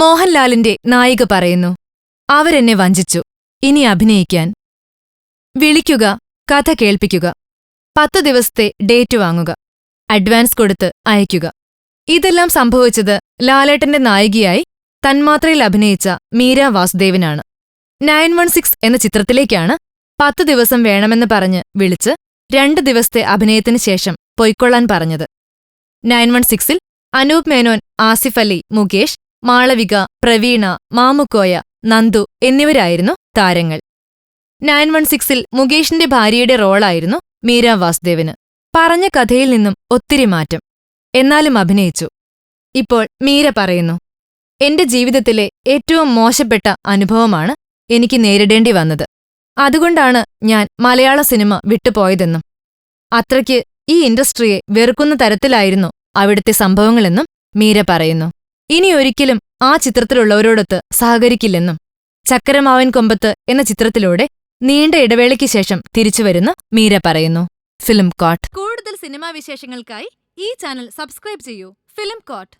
മോഹൻലാലിന്റെ നായിക പറയുന്നു. അവരെന്നെ വഞ്ചിച്ചു. ഇനി അഭിനയിക്കാൻ. വിളിക്കുക കഥ കേൾപ്പിക്കുക. പത്തു ദിവസത്തെ ഡേറ്റ് വാങ്ങുക. അഡ്വാൻസ് കൊടുത്ത് അയക്കുക ഇതെല്ലാം സംഭവിച്ചത് ലാലേട്ടന്റെ നായികയായി തന്മാത്രയിൽ അഭിനയിച്ച മീര വാസുദേവനാണ്. നയൻ വൺ സിക്സ് എന്ന ചിത്രത്തിലേക്കാണ് പത്തു ദിവസം വേണമെന്ന് പറഞ്ഞ് വിളിച്ച് രണ്ട് ദിവസത്തെ അഭിനയത്തിന് ശേഷം പൊയ്ക്കൊള്ളാൻ പറഞ്ഞത്. നയൻ വൺ സിക്സിൽ അനൂപ് മേനോൻ ആസിഫ് അലി മുകേഷ് മാളവിക പ്രവീണ മാമുക്കോയ നന്ദു എന്നിവരായിരുന്നു താരങ്ങൾ. നയൻ വൺ സിക്സിൽ മുകേഷിന്റെ ഭാര്യയുടെ റോളായിരുന്നു മീര വാസുദേവന്. പറഞ്ഞ കഥയിൽ നിന്നും ഒത്തിരി മാറ്റം. എന്നാലും അഭിനയിച്ചു. ഇപ്പോൾ മീര പറയുന്നു എന്റെ ജീവിതത്തിലെ ഏറ്റവും മോശപ്പെട്ട അനുഭവമാണ് എനിക്ക് നേരിടേണ്ടി വന്നത്. അതുകൊണ്ടാണ് ഞാൻ മലയാള സിനിമ വിട്ടുപോയതെന്നും അത്രയ്ക്ക് ഈ ഇൻഡസ്ട്രിയെ വെറുക്കുന്ന തരത്തിലായിരുന്നു അവിടുത്തെ സംഭവങ്ങളെന്നും മീര പറയുന്നു. ഇനിയൊരിക്കലും ആ ചിത്രത്തിലുള്ളവരോടൊത്ത് സഹകരിക്കില്ലെന്നും ചക്കരമാവൻ കൊമ്പത്ത് എന്ന ചിത്രത്തിലൂടെ നീണ്ട ഇടവേളയ്ക്ക് ശേഷം തിരിച്ചുവരുന്ന മീര പറയുന്നു. ഫിലിം കോട്ട്. കൂടുതൽ സിനിമാ വിശേഷങ്ങൾക്കായി ഈ ചാനൽ സബ്സ്ക്രൈബ് ചെയ്യൂ. Film coat.